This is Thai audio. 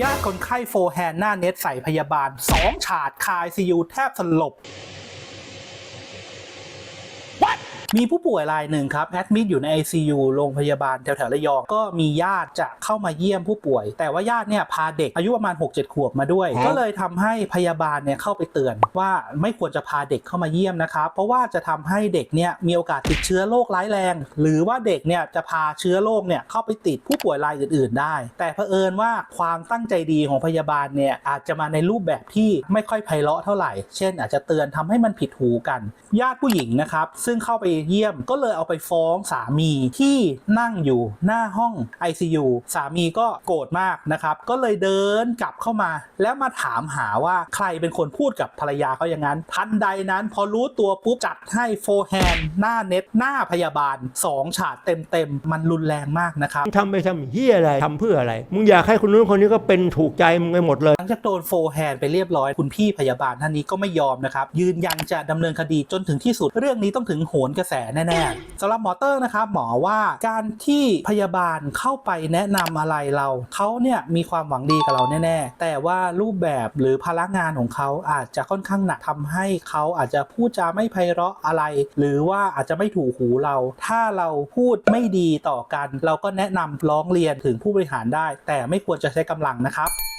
ญาติคนไข้โฟร์แฮนด์หน้าเน็ตใส่พยาบาล 2 ฉาดคายซียูแทบสลบ มีผู้ป่วยรายหนึ่งครับแอดมิดอยู่ใน ICU โรงพยาบาลแถวๆระยอง ก็มีญาติจะเข้ามาเยี่ยมผู้ป่วย แต่ว่าญาติเนี่ยพาเด็กอายุประมาณ 6-7 ขวบมาด้วย ก็เลยทำให้พยาบาลเนี่ยเข้าไปเตือนว่าไม่ควรจะพาเด็กเข้ามาเยี่ยมนะครับ เพราะว่าจะทำให้เด็กเนี่ยมีโอกาสติดเชื้อโรคร้ายแรง หรือว่าเด็กเนี่ยจะพาเชื้อโรคเนี่ยเข้าไปติดผู้ป่วยรายอื่น ๆ ได้ แต่เผอิญว่าความตั้งใจดีของพยาบาลเนี่ยอาจจะมาในรูปแบบที่ไม่ค่อยไพเราะเท่าไหร่ เช่น อาจจะเตือนทำให้มันผิดหูกัน ญาติผู้หญิงนะครับซึ่งเข้าไปเยี่ยม ก็เลยเอาไปฟ้องสามีที่นั่งอยู่หน้าห้อง ICU สามีก็โกรธมากนะครับ ก็เลยเดินกลับเข้ามา แล้วมาถามหาว่าใครเป็นคนพูดกับภรรยาเขาอย่างนั้น ทันใดนั้นพอรู้ตัวปุ๊บจัดให้โฟร์แฮนด์หน้าเน็ตหน้าพยาบาล 2 ฉาดเต็มๆ มันรุนแรงมากนะครับทำไปทำเฮียอะไรทำเพื่ออะไร มึงอยากให้คนนู้นคนนี้ก็เป็นถูกใจมึงไปหมดเลยหลังจากโดนโฟร์แฮนด์ไปเรียบร้อยคุณพี่พยาบาลท่านนี้ก็ไม่ยอมนะครับยืนยันจะดำเนินคดีจนถึงที่สุดเรื่องนี้ต้องถึงโหนกระแสแน่ๆสำหรับหมอเตอร์นะครับหมอว่าการที่พยาบาลเข้าไปแนะนำอะไรเราเขาเนี่ยมีความหวังดีกับเราแน่ๆ แต่ว่ารูปแบบหรือภาระงานของเขาอาจจะค่อนข้างหนักทำให้เขาอาจจะพูดจาไม่ไพเราะอะไร หรือว่าอาจจะไม่ถูกหูเรา ถ้าเราพูดไม่ดีต่อกัน เราก็แนะนำร้องเรียนถึงผู้บริหารได้ แต่ไม่ควรจะใช้กำลังนะครับ